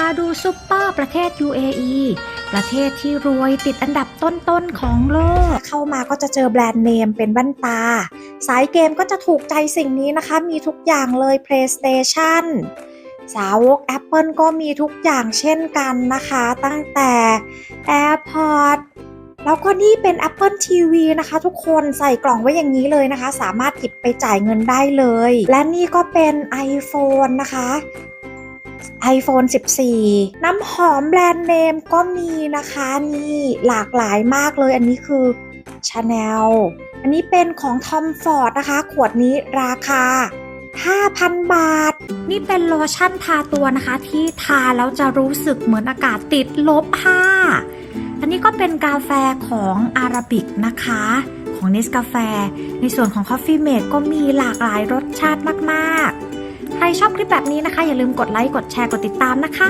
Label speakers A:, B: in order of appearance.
A: าดูซุปเปอร์ประเทศ UAE ประเทศที่รวยติดอันดับต้นๆของโลก
B: เข้ามาก็จะเจอแบรนด์เนมเป็นแว่นตา สายเกมก็จะถูกใจสิ่งนี้นะคะ มีทุกอย่างเลย PlayStation สาวก Apple ก็มีทุกอย่างเช่นกันนะคะ ตั้งแต่ AirPods แล้วก็นี่เป็น Apple TV นะคะ ทุกคนใส่กล่องไว้อย่างนี้เลยนะคะ สามารถหยิบไปจ่ายเงินได้เลย และนี่ก็เป็น iPhone นะคะ iPhone 14 น้ำหอมแบรนด์เนมก็มีนะคะนี่หลากหลายมากเลยอันนี้คือ Chanel อันนี้เป็นของ Tom Ford นะคะ ขวดนี้ราคา 5,000 บาท
A: นี่เป็นโลชั่นทาตัวนะคะ ที่ทาแล้วจะรู้สึกเหมือนอากาศติดลบ5อันนี้ก็เป็นกาแฟของอาราบิกนะคะของเนสกาแฟ ในส่วนของ Coffee Mate ก็มีหลากหลายรสชาติมาก ๆ ใครชอบคลิปแบบนี้นะคะ อย่าลืมกดไลค์ กดแชร์ กดติดตามนะคะ